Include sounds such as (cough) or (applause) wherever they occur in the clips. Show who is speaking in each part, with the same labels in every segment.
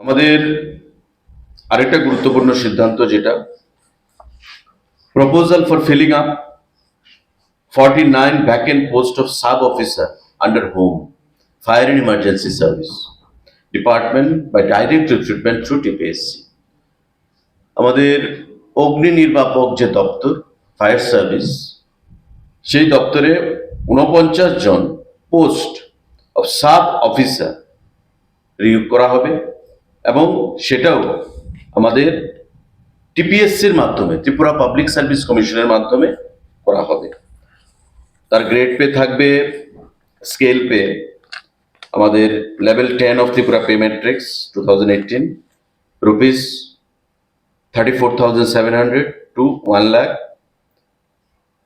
Speaker 1: আমাদের আরেকটা গুরুত্বপূর্ণ সিদ্ধান্ত যেটা proposal for filling up forty nine vacant post of sub officer under home fire and emergency service department বা ডাইরেক্ট রিক্রুটমেন্ট থ্রু টিপিএসসি আমাদের অগ্নি নির্বাপক যে দপ্তর ফায়ার সার্ভিস সেই দপ্তরে উনপঞ্চাশ জন পোস্ট অফ সাব অফিসার রিয়োগ করা হবে। এবং সেটাও আমাদের টিপিএসসির মাধ্যমে, ত্রিপুরা পাবলিক সার্ভিস কমিশনের মাধ্যমে করা হবে। তার গ্রেড পে থাকবে স্কেল পে আমাদের level ten of Tripura pay matrix two thousand eighteen rupees thirty four thousand seven hundred to one lakh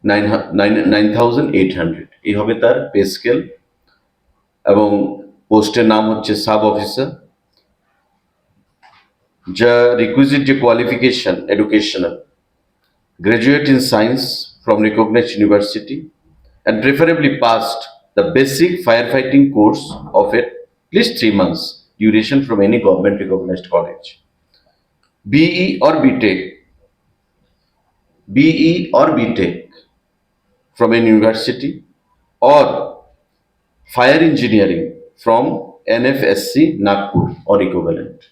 Speaker 1: nine nine thousand eight hundred এই হবে তার পে স্কেল এবং পোস্টের নাম হচ্ছে sub officer the requisite qualification educational. Graduate in science from recognized university and preferably passed the basic firefighting course of at least three months duration from any government recognized college. BE or BTech BE or BTech from a university or fire engineering from NFSC Nagpur or equivalent.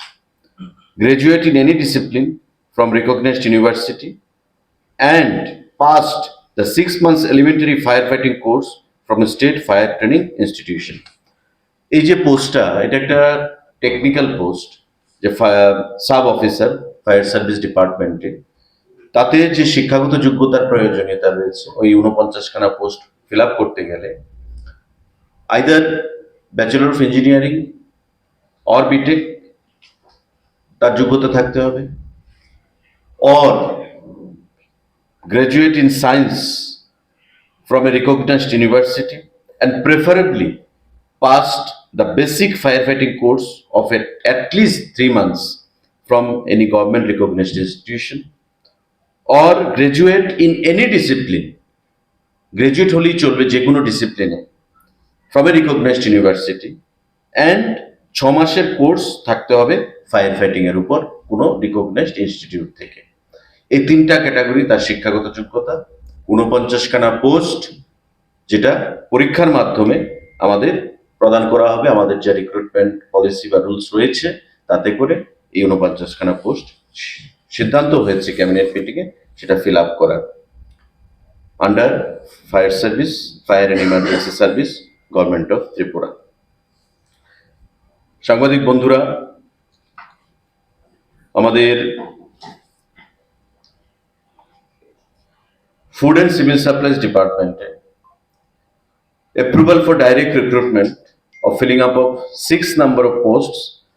Speaker 1: Graduate in any discipline from recognized university and passed the six months elementary firefighting course from a state fire training institution. এই যে পোস্টটা এটা একটা technical post যে sub officer fire service ডিপার্টমেন্টে তাতে যে শিক্ষাগত যোগ্যতার প্রয়োজনীয়তা রয়েছে ওই উনপঞ্চাশখানা পোস্ট ফিল আপ করতে গেলে either bachelor of engineering or BTech তার যোগ্যতা থাকতে হবে or graduate in science from a recognized university and preferably passed the basic firefighting course of at, at least three months from any government recognized institution or graduate in any discipline graduate হলেই চলবে যে কোনো ডিসিপ্লিনে from a recognized university and ছ মাসের course থাকতে হবে fire fighting এর উপর, কোনো রিকগনাইজড ইনস্টিটিউট থেকে। এই তিনটা ক্যাটাগরি তার শিক্ষাগত যোগ্যতা, ঊনপঞ্চাশখানা পোস্ট যেটা পরীক্ষার মাধ্যমে আমাদের প্রদান করা হবে। আমাদের যে রিক্রুটমেন্ট পলিসি বা রুলস রয়েছে, তাতে করে এই ঊনপঞ্চাশখানা পোস্ট সিদ্ধান্ত হয়েছে ক্যাবিনেট মিটিংয়ে সেটা ফিল আপ করার। Under fire service fire and emergency service government of Tripura. সাংবাদিক বন্ধুরা, আমাদের ফুড অ্যান্ড সিভিল সাপ্লাইজ ডিপার্টমেন্টে approval for direct recruitment of filling up of six number of post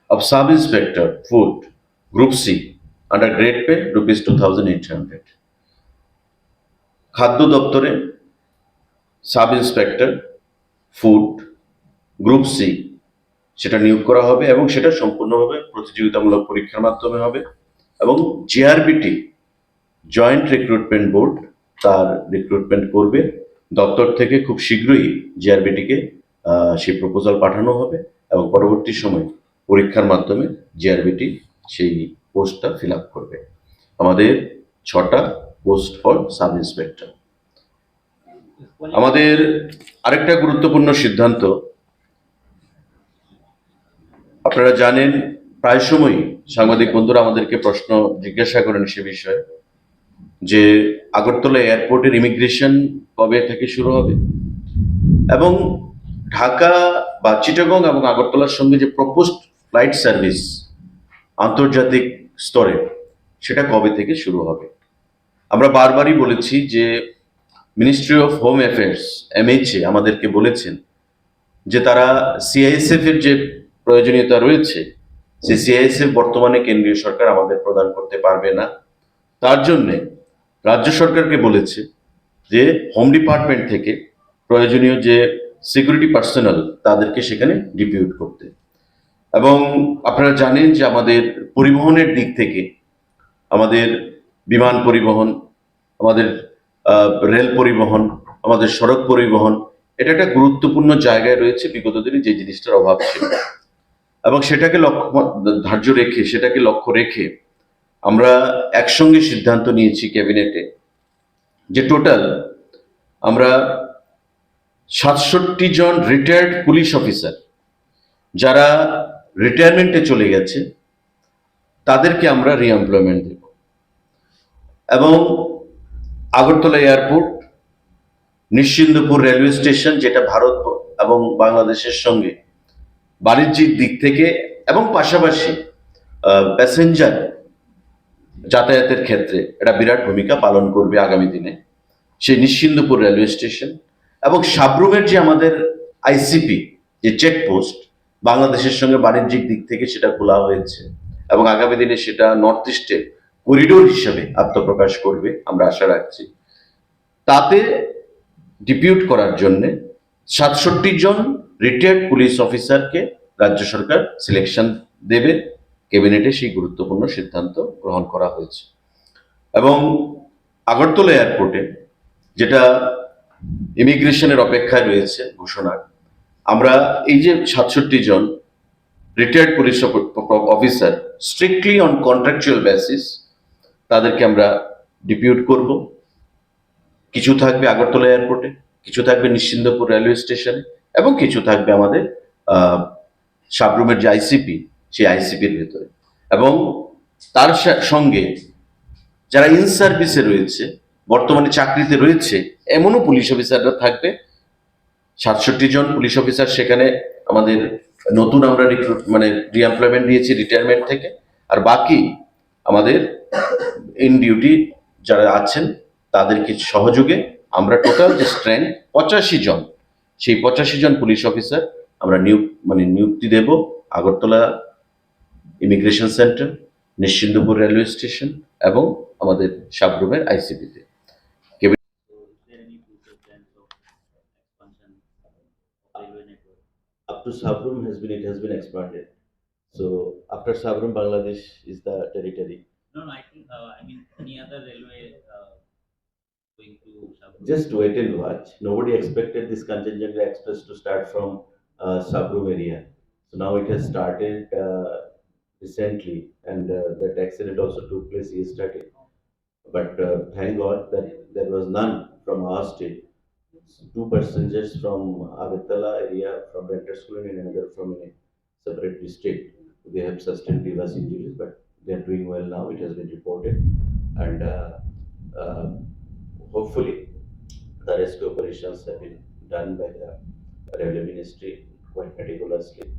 Speaker 1: of sub inspector food group C under grade pay rupees two thousand eight hundred খাদ্য দপ্তরে sub inspector food group C সেটা নিয়োগ করা হবে এবং সেটা সম্পূর্ণভাবে প্রতিযোগিতামূলক পরীক্ষার মাধ্যমে হবে এবং জিআরবিটি জয়েন্ট রিক্রুটমেন্ট বোর্ড তার রিক্রুটমেন্ট করবে। দপ্তর থেকে খুব শীঘ্রই জিআরবিটিকে সেই প্রপোজাল পাঠানো হবে এবং পরবর্তী সময় পরীক্ষার মাধ্যমে জিআরবিটি সেই পোস্টটা ফিল আপ করবে। আমাদের ছটা পোস্ট ফর সাব ইন্সপেক্টর আমাদের আরেকটা গুরুত্বপূর্ণ সিদ্ধান্ত আপনারা জানেন, প্রায় সময়ই সাংবাদিক বন্ধুরা আমাদেরকে প্রশ্ন জিজ্ঞাসা করেন সে বিষয়ে যে আগরতলা এয়ারপোর্টের ইমিগ্রেশন কবে থেকে শুরু হবে? এবং ঢাকা বা চিটাগং এবং আগরতলার সঙ্গে যে প্রপোজড ফ্লাইট সার্ভিস আন্তর্জাতিক স্তরে, সেটা কবে থেকে শুরু হবে? আমরা বারবারই বলেছি যে ministry of home affairs MHA আমাদেরকে বলেছেন যে তারা সিআইএসএফ এর যে প্রয়োজনীয়তা রয়েছে। সেই সিআইএসএফ বর্তমানে কেন্দ্রীয় সরকার আমাদের প্রদান করতে পারবে না। তার জন্যে রাজ্য সরকারকে বলেছে যে হোম ডিপার্টমেন্ট থেকে প্রয়োজনীয় যে সিকিউরিটি পার্সোনাল তাদেরকে সেখানে ডিপিউট করতে। এবং আপনারা জানেন যে আমাদের পরিবহনের দিক থেকে আমাদের বিমান পরিবহন, আমাদের রেল পরিবহন, আমাদের সড়ক পরিবহন, এটা একটা গুরুত্বপূর্ণ জায়গায় রয়েছে। বিগত দিনে যে জিনিসটার অভাব ছিল। এবং সেটাকে লক্ষ্য ধার্য রেখে, সেটাকে লক্ষ্য রেখে আমরা একসঙ্গে সিদ্ধান্ত নিয়েছি ক্যাবিনেটে যে টোটাল আমরা সাতষট্টি জন রিটায়ার্ড পুলিশ অফিসার যারা রিটায়ারমেন্টে চলে গেছে, তাদেরকে আমরা রিএমপ্লয়মেন্ট দেব। এবং Agartala airport, Nischintapur railway station, যেটা ভারত এবং বাংলাদেশের সঙ্গে বাণিজ্যিক দিক থেকে এবং পাশাপাশি প্যাসেঞ্জার যাতায়াতের ক্ষেত্রে এটা বিরাট ভূমিকা পালন করবে আগামী দিনে। সেই নিশ্চিন্দপুর রেলওয়ে স্টেশন এবং সাবরুমের যে আমাদের আইসিপি যে চেকপোস্ট বাংলাদেশের সঙ্গে বাণিজ্যিক দিক থেকে সেটা খোলা হয়েছে এবং আগামী দিনে সেটা নর্থ ইস্টে করিডোর হিসেবে আত্মপ্রকাশ করবে, আমরা আশা রাখছি। তাতে ডিপিউট করার জন্যে সাতষট্টি জন রিটায়ার্ড পুলিশ অফিসারকে রাজ্য সরকার সিলেকশন দেবে। ক্যাবিনেটে সেই গুরুত্বপূর্ণ সিদ্ধান্ত গ্রহণ করা হয়েছে। এবং আগরতলা এয়ারপোর্টে যেটা ইমিগ্রেশনের অপেক্ষায় রয়েছে ঘোষণার আমরা এই যে সাতষট্টি জন retired police officer strictly on contractual basis তাদেরকে আমরা ডিপিউট করব। কিছু থাকবে আগরতলা এয়ারপোর্টে কিছু থাকবে নিশ্চিন্দপুর রেলওয়ে স্টেশনে এবং কিছু থাকবে আমাদের সাবরুমের যে আইসিপি সেই আইসিপির ভেতরে। এবং তার সঙ্গে যারা ইন সার্ভিসে রয়েছে, বর্তমানে চাকরিতে রয়েছে, এমনও পুলিশ অফিসাররা থাকবে। সাতষট্টি জন পুলিশ অফিসার সেখানে আমাদের নতুন আমরা রিক্রুট মানে রিএমপ্লয়মেন্ট দিয়েছি রিটায়ারমেন্ট থেকে। আর বাকি আমাদের ইন ডিউটি যারা আছেন, তাদেরকে সহযোগে আমরা টোটাল যে স্ট্রেংথ পঁচাশি জন সেই পঁচাশি জন পুলিশ অফিসার আমরা নিয়োগ মানে নিযুক্তি দেব Agartala immigration centre Nischintapur railway station এবং আমাদের সাবরুমের আইসিপিতে up to Sabrum has been it has been expanded. So after Sabrum, Bangladesh is the territory.
Speaker 2: No, no, I think, uh, I mean, any other railway, uh?
Speaker 1: Just wait and watch. Nobody expected this Kanchenjunga Express to start from uh, area. So now it has started uh, recently, and uh, that accident also took place yesterday. But uh, thank God that there was none from our state. Two passengers from Agartala area from Renter School and another from a separate district. They have sustained grievous injuries, but they are doing well now. It has been reported, and uh, uh, hopefully the rescue operations have been done by the railway ministry quite meticulously.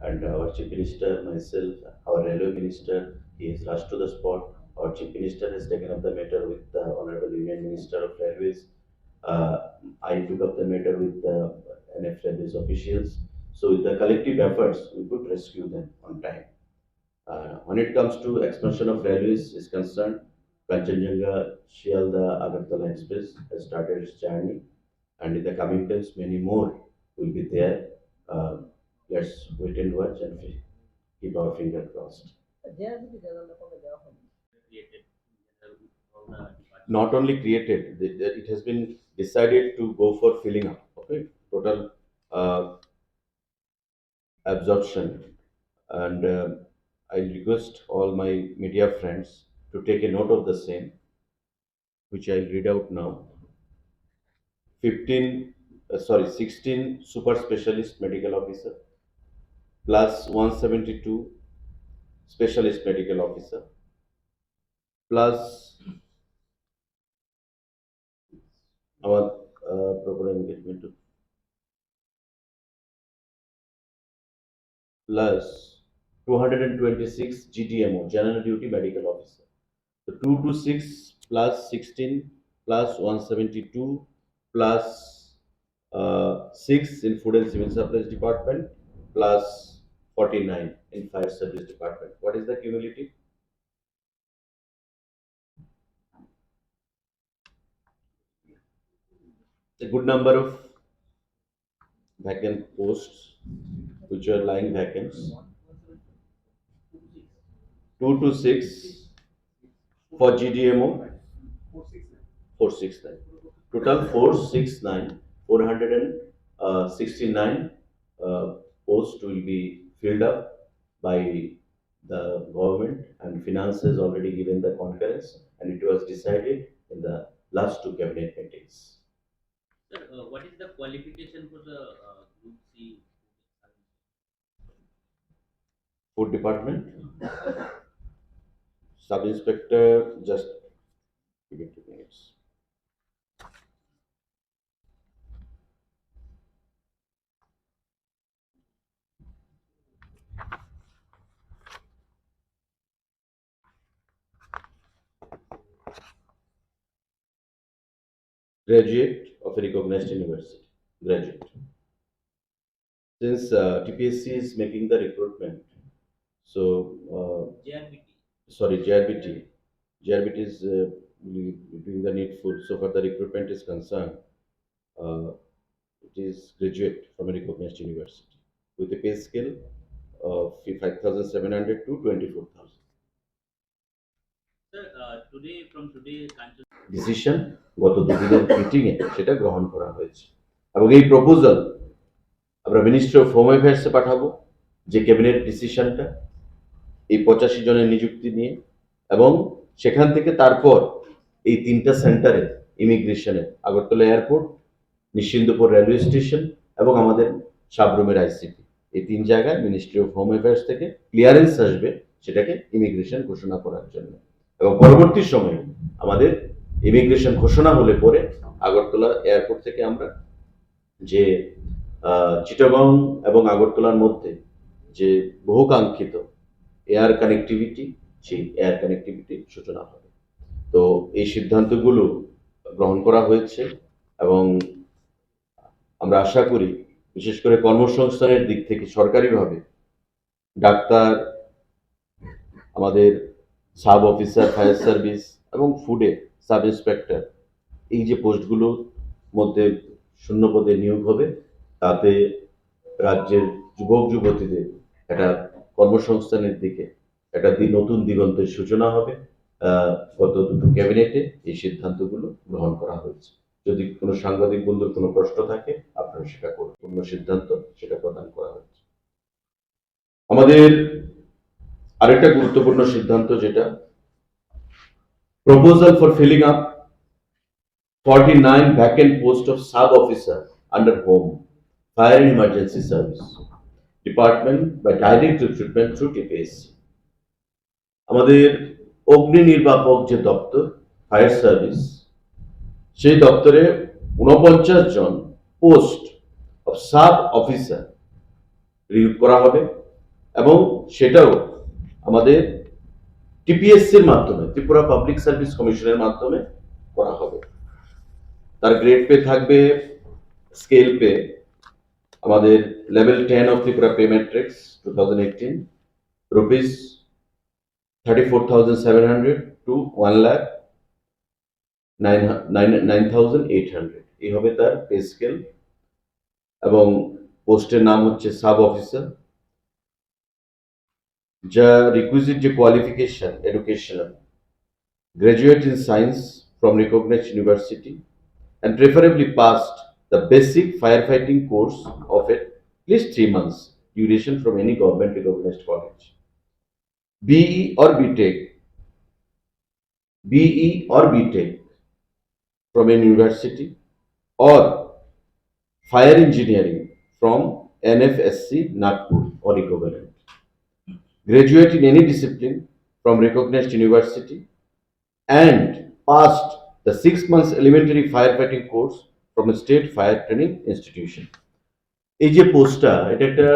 Speaker 1: And our chief minister, myself, our railway minister, he has rushed to the spot. Our chief minister has taken up the matter with the honorable union minister of railways. Uh, I took up the matter with the NF railways officials. So with the collective efforts, we could rescue them on time. Uh, when it comes to expansion of railways is concerned, Kanchenjunga Shialda Agartala Express has started its journey, and in the coming days, many more will be there. Uh, let's wait and watch and keep our finger crossed. Not only created, it has been decided to go for filling up. Okay, total uh, absorption, and uh, I request all my media friends to take a note of the same, which I'll read out now. 15, uh, sorry, 16 super specialist medical officer plus 172 specialist medical officer plus our uh, proper engagement plus 226 GTMO, General Duty Medical Officer. So 2 to 6 plus 16 plus 172 plus uh, 6 in Food and Civil Supplies Department plus 49 in Fire Service Department. What is the cumulative? A good number of vacant posts which are lying vacant. Two to six for GDMO. Four six nine. Total four six nine, four hundred and uh, uh, posts will be filled up by the government and finance has already given the concurrence and it was decided in the last two cabinet meetings.
Speaker 2: Sir, uh, what is the qualification for the uh, Group C?
Speaker 1: Food department. (laughs) Sub inspector, just give me two minutes. Graduate of a recognized university, graduate. Since uh, TPSC is making the recruitment, so uh. sorry, JRBT. JRBT is uh, really doing the needful. So far, the recruitment is concerned. Uh, it is graduate from a recognized university with a pay scale of 5,700 to 24,000.
Speaker 2: Sir, uh, today, from today, Kanchan
Speaker 1: decision গত দুদিনের মিটিংয়ে সেটা গ্রহণ করা হয়েছে এবং এই proposal আমরা মিনিস্ট্রি অফ হোম অ্যাফেয়ার্সে পাঠাবো যে ক্যাবিনেট ডিসিশনটা এই পঁচাশি জনের নিযুক্তি নিয়ে এবং সেখান থেকে তারপর এই তিনটা সেন্টারে ইমিগ্রেশনে Agartala airport, Nischintapur railway station এবং আমাদের সাবরুমের আইসিপি এই তিন জায়গায় মিনিস্ট্রি অফ হোম অ্যাফেয়ার্স থেকে ক্লিয়ারেন্স আসবে সেটাকে ইমিগ্রেশন ঘোষণা করার জন্য। এবং পরবর্তী সময়ে আমাদের ইমিগ্রেশন ঘোষণা হলে পরে আগরতলা এয়ারপোর্ট থেকে আমরা যে চিটাগং এবং আগরতলার মধ্যে যে বহুকাঙ্ক্ষিত এয়ার কানেক্টিভিটি সেই এয়ার কানেক্টিভিটির সূচনা হবে। তো এই সিদ্ধান্তগুলো গ্রহণ করা হয়েছে এবং আমরা আশা করি, বিশেষ করে কর্মসংস্থানের দিক থেকে সরকারিভাবে ডাক্তার, আমাদের সাব অফিসার, ফায়ার সার্ভিস এবং ফুডে সাব ইন্সপেক্টর, এই যে পোস্টগুলোর মধ্যে শূন্য পদে নিয়োগ হবে, তাতে রাজ্যের যুবক যুবতীদের একটা কর্মসংস্থানের দিকে একটা নতুন দিগন্তের সূচনা হবে। গত দুটো ক্যাবিনেটে এই সিদ্ধান্তগুলো গ্রহণ করা হয়েছে। যদি কোনো সাংবাদিক বন্ধুর কোনো প্রশ্ন থাকে, আপনারা সেটা করুন। পূর্ণ সিদ্ধান্ত সেটা প্রদান করা হচ্ছে আমাদের আরেকটা গুরুত্বপূর্ণ সিদ্ধান্ত যেটা, proposal for filling up 49 vacant post of sub officer under home, fire and emergency service department বা ডাইরেক্ট recruitment through TPSC আমাদের অগ্নি নির্বাপক যে দপ্তর ফায়ার সার্ভিস সেই দপ্তরে উনপঞ্চাশ জন post of sub officer recruit করা হবে এবং সেটাও আমাদের টিপিএসসির মাধ্যমে, ত্রিপুরা পাবলিক সার্ভিস কমিশনের মাধ্যমে করা হবে। তার গ্রেড পে থাকবে স্কেল পে আমাদের level ten of Tripura pay matrix two thousand eighteen rupees thirty four thousand seven hundred two one lakh nine nine thousand eight hundred এই হবে তার পে স্কেল এবং পোস্টের নাম হচ্ছে সাব অফিসার যা রিকুইজিট যে qualification educational graduate in science from recognised university and preferably passed the basic firefighting course of at least three months duration from any government recognized college. BE or BTech, BE or BTech from an university or fire engineering from NFSC Nagpur or equivalent. Graduate in any discipline from recognized university and passed the six months elementary firefighting course a state fire training institution. এই যে পোস্টটা এটা একটা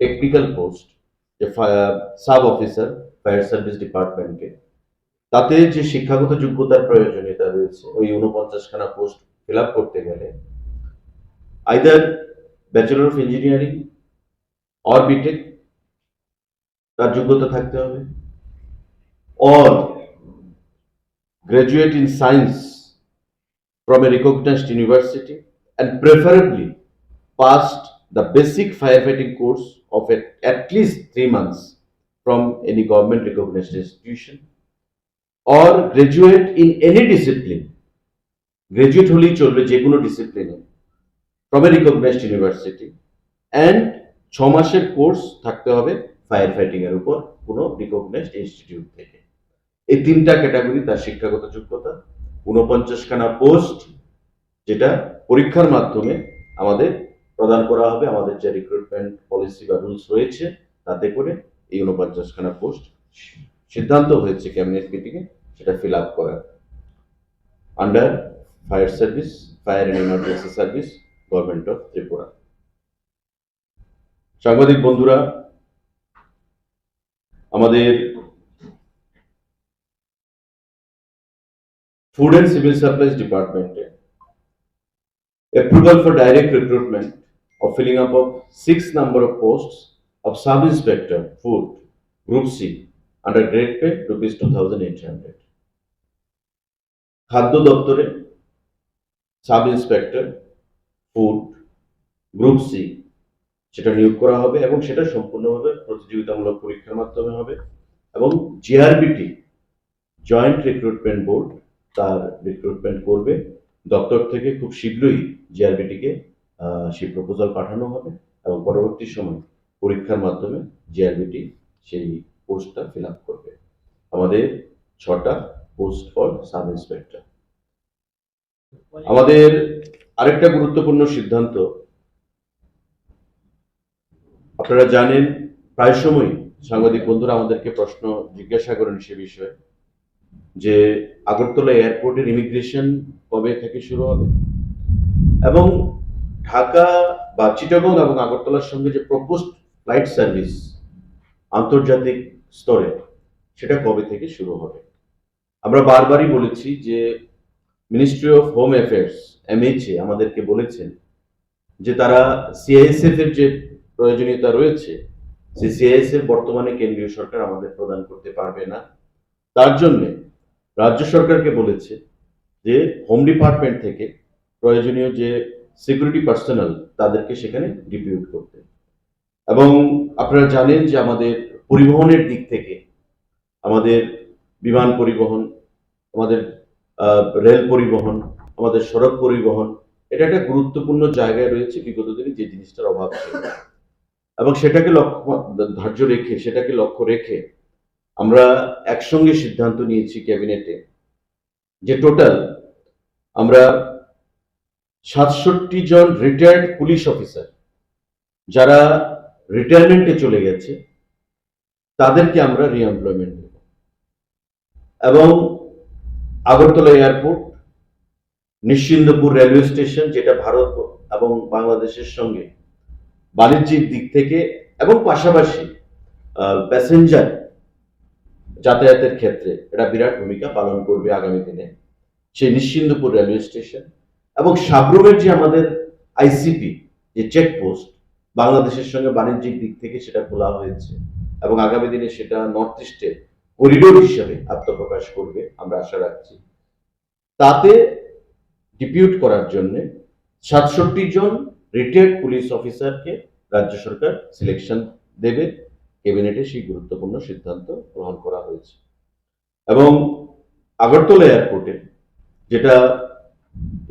Speaker 1: technical post যে sub officer fire service ডিপার্টমেন্টে তাতে যে শিক্ষাগত যোগ্যতার প্রয়োজনীয়তা রয়েছে, ওই উনপঞ্চাশ খানা পোস্ট ফিল আপ করতে গেলে either bachelor of engineering or BTech তার যোগ্যতা থাকতে হবে or graduate in science from a recognized university and preferably passed the basic firefighting course of at, at least three months from any government recognized institution or graduate in any discipline graduate হলেই চলবে যে কোনো ডিসিপ্লিনে from a recognized university and ছ মাসের course থাকতে হবে fire fighting এর উপর কোনো রিকগনাইজড ইনস্টিটিউট থেকে এই তিনটা ক্যাটাগরি তার শিক্ষাগত যোগ্যতা উনপঞ্চাশখানা পোস্ট যেটা পরীক্ষার মাধ্যমে আমাদের প্রদান করা হবে। আমাদের যে রিক্রুটমেন্ট পলিসি বা রুলস রয়েছে, তাতে করে এই উনপঞ্চাশখানা পোস্ট সিদ্ধান্ত হয়েছে ক্যাবিনেট মিটিংয়ে সেটা ফিল আপ করার। Under fire service fire and emergency service government of Tripura. সাংবাদিক বন্ধুরা, আমাদের ফুড অ্যান্ড সিভিল সাপ্লাইজ ডিপার্টমেন্টে approval for direct recruitment of filling up of six number of posts of sub inspector food group c, under grade pay, rupees 2800 খাদ্য দপ্তরে sub inspector food group C সেটা নিয়োগ করা হবে এবং সেটা সম্পূর্ণভাবে প্রতিযোগিতামূলক পরীক্ষার মাধ্যমে হবে এবং জিআরবিটি জয়েন্ট রিক্রুটমেন্ট বোর্ড তার রিক্রুটমেন্ট করবে। দপ্তর থেকে খুব শীঘ্রই জিআরবিটিকে সেই প্রপোজাল পাঠানো হবে এবং পরবর্তী সময় পরীক্ষার মাধ্যমে জিআরবিটি সেই পোস্টটা ফিল আপ করবে। আমাদের ছটা পোস্ট ফর সাব ইন্সপেক্টর আমাদের আরেকটা গুরুত্বপূর্ণ সিদ্ধান্ত। আপনারা জানেন, প্রায় সময় সাংবাদিক বন্ধুরা আমাদেরকে প্রশ্ন জিজ্ঞাসা করেন সে বিষয়ে। যে আগরতলা এয়ারপোর্টের ইমিগ্রেশন কবে থেকে শুরু হবে? এবং ঢাকা বা চিটাগং এবং আগরতলার সঙ্গে যে প্রপোজড ফ্লাইট সার্ভিস আন্তর্জাতিক স্তরে, সেটা কবে থেকে শুরু হবে? আমরা বারবারই বলেছি যে ministry of home affairs MHA আমাদেরকে বলেছেন যে তারা সিআইএসএফ এর যে প্রয়োজনীয়তা রয়েছে, সেই সিআইএসএফ বর্তমানে কেন্দ্রীয় সরকার আমাদের প্রদান করতে পারবে না। তার জন্য রাজ্য সরকারকে বলেছে যে হোম ডিপার্টমেন্ট থেকে প্রয়োজনীয় যে সিকিউরিটি পার্সোনাল তাদেরকে সেখানে ডিপিউট করতে। এবং আপনারা জানেন যে আমাদের পরিবহনের দিক থেকে আমাদের বিমান পরিবহন, আমাদের রেল পরিবহন, আমাদের সড়ক পরিবহন, এটা একটা গুরুত্বপূর্ণ জায়গায় রয়েছে বিগত দিনে যে জিনিসটার অভাব এবং সেটাকে লক্ষ্য, ধার্য রেখে, সেটাকে লক্ষ্য রেখে আমরা একসঙ্গে সিদ্ধান্ত নিয়েছি ক্যাবিনেটে যে টোটাল আমরা সাতষট্টি জন রিটায়ার্ড পুলিশ অফিসার যারা রিটায়ারমেন্টে চলে গেছে, তাদেরকে আমরা রিএমপ্লয়মেন্ট দেব। এবং Agartala airport, Nischintapur railway station যেটা ভারত এবং বাংলাদেশের সঙ্গে বাণিজ্যিক দিক থেকে এবং পাশাপাশি প্যাসেঞ্জার যাতায়াতের ক্ষেত্রে এটা বিরাট ভূমিকা পালন করবে আগামী দিনে। সেই নিশ্চিন্দপুর রেলওয়ে স্টেশন এবং সাবরুমের যে আমাদের আইসিপি, যে চেকপোস্ট বাংলাদেশের সঙ্গে বাণিজ্যিক দিক থেকে সেটা খোলা হয়েছে এবং আগামী দিনে সেটা নর্থ ইস্টের করিডোর হিসেবে আত্মপ্রকাশ করবে আমরা আশা রাখছি। তাতে ডিপিউট করার জন্য সাতষট্টি জন রিটায়ার্ড পুলিশ অফিসারকে রাজ্য সরকার সিলেকশন দেবে। ক্যাবিনেটে সেই গুরুত্বপূর্ণ সিদ্ধান্ত গ্রহণ করা হয়েছে। এবং আগরতলা এয়ারপোর্টে, যেটা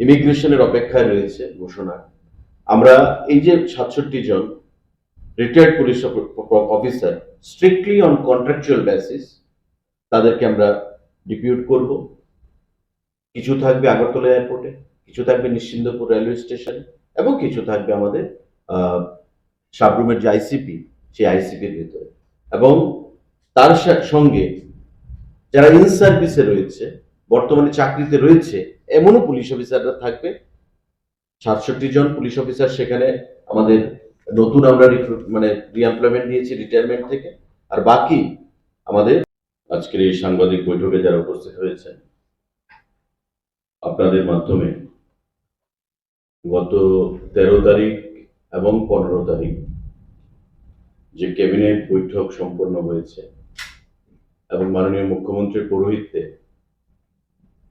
Speaker 1: ইমিগ্রেশনের অপেক্ষায় রয়েছে ঘোষণা, আমরা এই যে সাতষট্টি জন retired police officer strictly on contractual basis তাদেরকে আমরা ডিপিউট করব। কিছু থাকবে আগরতলা এয়ারপোর্টে, কিছু থাকবে নিশ্চিন্দপুর রেলওয়ে স্টেশন এবং কিছু থাকবে আমাদের সাবরুমের যে আইসিপি সেই আইসিপির ভিতরে। এবং তার সঙ্গে যারা ইন সার্ভিসে রয়েছে, বর্তমানে চাকরিতে রয়েছে, এমনও পুলিশ অফিসাররা থাকবে। সাতষট্টি জন পুলিশ অফিসার সেখানে আমাদের নতুন আমরা রিক্রুট মানে রিএমপ্লয়মেন্ট দিয়েছি রিটায়ারমেন্ট থেকে। আর বাকি আমাদের আজকের এই সাংবাদিক বৈঠকে যারা উপস্থিত হয়েছেন, আপনাদের মাধ্যমে গত তেরো তারিখ এবং পনেরো তারিখ যে ক্যাবিনেট বৈঠক সম্পন্ন হয়েছে এবং মাননীয় মুখ্যমন্ত্রীর পৌরোহিত্যে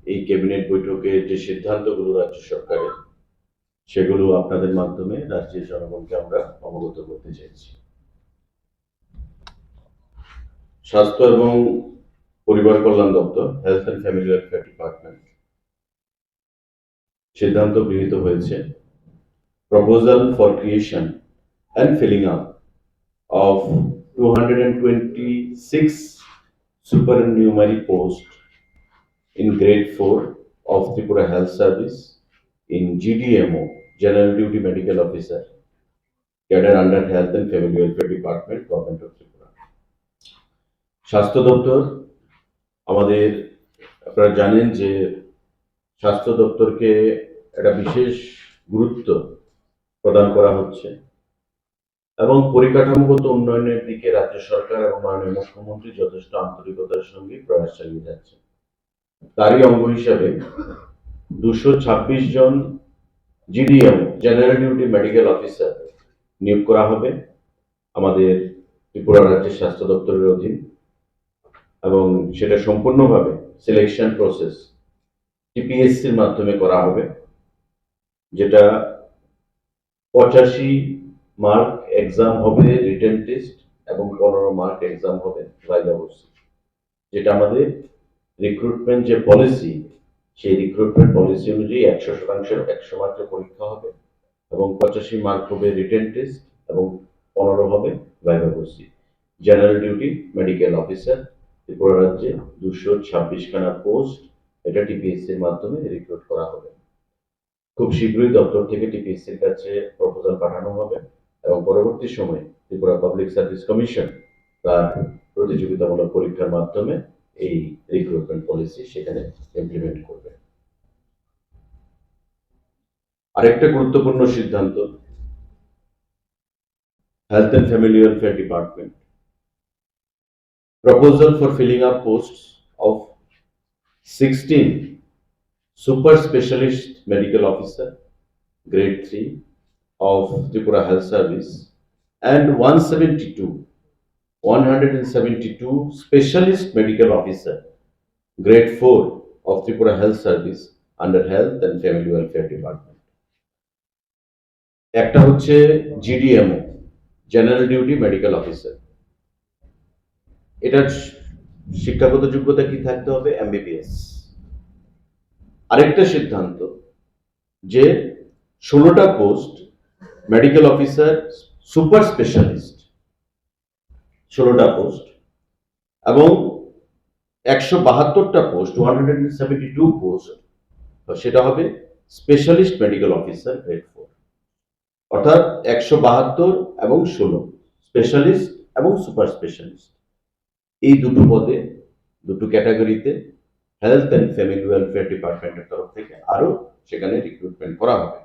Speaker 1: এই ক্যাবিনেট বৈঠকের যে সিদ্ধান্তগুলো রাজ্য সরকারের, সেগুলো আপনাদের মাধ্যমে রাজ্যের জনগণকে আমরা অবগত করতে চাইছি। স্বাস্থ্য এবং পরিবার কল্যাণ দপ্তর health and family welfare department সিদ্ধান্ত গৃহীত হয়েছে। Proposal for creation and filling up of 226 supernumerary posts in grade 4 of Tripura Health Service in GDMO, General Duty Medical Officer, cadre under Health and Family Welfare Department, Government of Tripura. স্বাস্থ্য দপ্তর আমাদের আপনারা জানেন যে স্বাস্থ্য দপ্তরকে একটা বিশেষ গুরুত্ব প্রদান করা হচ্ছে এবং পরিকাঠামোগত উন্নয়নের দিকে রাজ্য সরকার এবং মাননীয় মুখ্যমন্ত্রী যথেষ্ট আন্তরিকতার সঙ্গে প্রয়াস চালিয়ে যাচ্ছে। তারই অঙ্গ হিসাবে দুশো ছাব্বিশ জন GDM general duty medical officer নিয়োগ করা হবে আমাদের ত্রিপুরা রাজ্যের স্বাস্থ্য দপ্তরের অধীন এবং সেটা সম্পূর্ণভাবে সিলেকশন প্রসেস টিপিএসসির মাধ্যমে করা হবে, যেটা পঁচাশি মার্ক এক্সাম হবে রিটেন টেস্ট এবং পনেরো মার্ক এক্সাম হবে ভাইভা বসে যেটা আমাদের রিক্রুটমেন্ট যে পলিসি সেই রিক্রুটমেন্ট পলিসি অনুযায়ী একশো শতাংশের একশো মার্কের পরীক্ষা হবে এবং পঁচাশি মার্ক হবে রিটেন টেস্ট এবং পনেরো হবে viva voce general duty medical officer Tripura রাজ্যে দুশো ছাব্বিশ খানা পোস্ট এটা টিপিএসসির মাধ্যমে রিক্রুট করা হবে। খুব শীঘ্রই দপ্তর থেকে টিপিএসসির কাছে প্রপোজাল পাঠানো হবে। এবং পরবর্তী সময়ে ত্রিপুরা পাবলিক সার্ভিস কমিশন তার প্রতিযোগিতামূলক পরীক্ষার মাধ্যমে এই রিক্রুটমেন্ট পলিসি সেখানে ইমপ্লিমেন্ট করবে। আরেকটা গুরুত্বপূর্ণ সিদ্ধান্ত health and family welfare department proposal for filling up posts of 16 super specialist medical officer, grade 3 of Tripura Health Service and 172 172 specialist medical officer grade 4 of Tripura Health Service under Health and Family Welfare Department একটা হচ্ছে GDMO general duty medical officer এটার শিক্ষাগত যোগ্যতা কি থাকতে হবে MBBS আরেকটা সিদ্ধান্ত যে ষোলোটা post medical officer, super specialist, ষোলোটা পোস্ট এবং একশো বাহাত্তরটা post one hundred seventy two post সেটা হবে specialist medical officer grade four. অর্থাৎ একশো বাহাত্তর এবং ষোলো, স্পেশালিস্ট এবং সুপার স্পেশালিস্ট। এই দুটো পদে, দুটো ক্যাটাগরিতে হেলথ অ্যান্ড ফ্যামিলি ওয়েলফেয়ার ডিপার্টমেন্টের তরফ থেকে আরও সেখানে রিক্রুটমেন্ট করা হবে।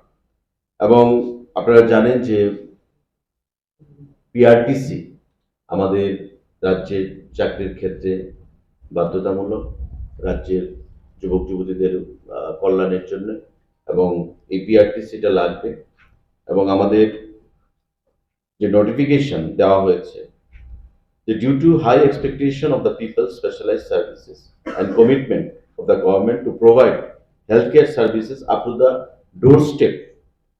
Speaker 1: এবং আপনারা জানেন যে পিআরটিসি আমাদের রাজ্যের চাকরির ক্ষেত্রে বাধ্যতামূলক, রাজ্যের যুবক যুবতীদের কল্যাণের জন্য এবং এই পিআরটিসিটা লাগবে এবং আমাদের যে নোটিফিকেশন দেওয়া হয়েছে, যে due to high expectation of the people specialize services and commitment of the government to provide health care services up to the door step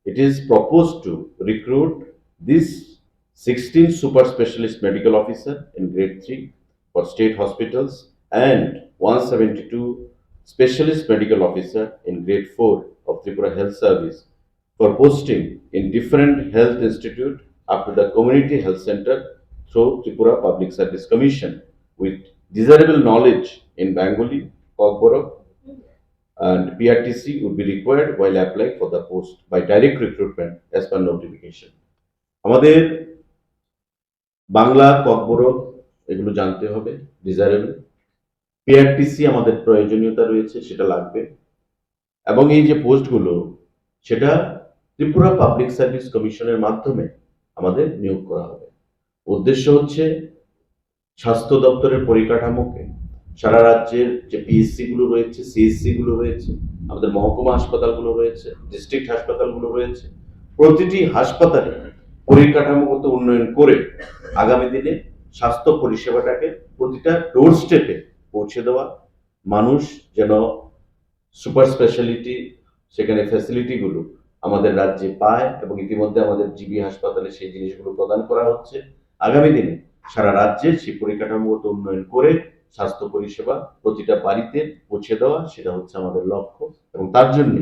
Speaker 1: it is proposed to recruit these 16 super specialist medical officer in grade 3 for state hospitals and 172 specialist medical officer in grade 4 of Tripura Health Service for posting in different health institute up to the community health center through Tripura Public Service Commission with desirable knowledge in Bengali, Kokborok, and PRTC would be required while applying for the post by direct recruitment as per notification. আমাদের বাংলা, ককবরক এগুলো জানতে হবে desirable PRTC আমাদের প্রয়োজনীয়তা রয়েছে, সেটা লাগবে। এবং এই যে পোস্টগুলো, সেটা ত্রিপুরা পাবলিক সার্ভিস কমিশনের মাধ্যমে আমাদের নিয়োগ করা হবে। উদ্দেশ্য হচ্ছে স্বাস্থ্য দপ্তরের পরিকাঠামোকে সারা রাজ্যের যে পিএসসি গুলো রয়েছে সিএসসি গুলো রয়েছে, আমাদের মহকুমা হাসপাতালগুলো রয়েছে ডিস্ট্রিক্ট হাসপাতালগুলো রয়েছে, প্রতিটি হাসপাতালে পরিকাঠামোগত উন্নয়ন করে আগামী দিনে স্বাস্থ্য পরিষেবাটাকে প্রতিটা ডোর স্টেপে পৌঁছে দেওয়া। মানুষ যেন সুপার স্পেশালিটি সেখানে ফ্যাসিলিটিগুলো আমাদের রাজ্যে পায় এবং ইতিমধ্যে আমাদের জিবি হাসপাতালে সেই জিনিসগুলো প্রদান করা হচ্ছে। আগামী দিনে সারা রাজ্যে সেই পরিকাঠামোগত উন্নয়ন করে স্বাস্থ্য পরিষেবা প্রতিটা বাড়িতে পৌঁছে দেওয়া, সেটা হচ্ছে আমাদের লক্ষ্য। এবং তার জন্য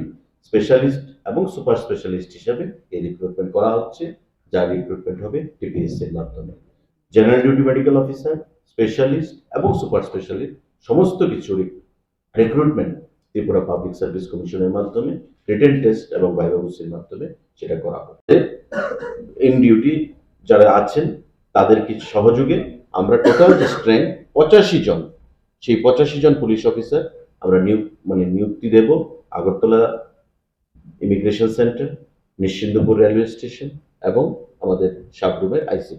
Speaker 1: স্পেশালিস্ট এবং সুপার স্পেশালিস্ট হিসেবে এই রিক্রুটমেন্ট করা হচ্ছে যার রিক্রুটমেন্ট হবে টিপিএস এর মাধ্যমে। General duty medical officer specialist এবং সুপার স্পেশালিস্ট সমস্ত কিছুর রিক্রুটমেন্ট ত্রিপুরা পাবলিক সার্ভিস কমিশনের মাধ্যমে রিটেন টেস্ট এবং ভাইভাবুসির মাধ্যমে সেটা করা হবে। ইন ডিউটি যারা আছেন, তাদের কিছু সহযোগে আমরা টোটাল যে স্ট্রেংথ পঁচাশি জন, সেই পঁচাশি জন পুলিশ অফিসার আমরা নিয়োগ মানে নিযুক্তি দেব Agartala immigration centre Nischindapur railway station এবং আমাদের সাবরুমের আইসি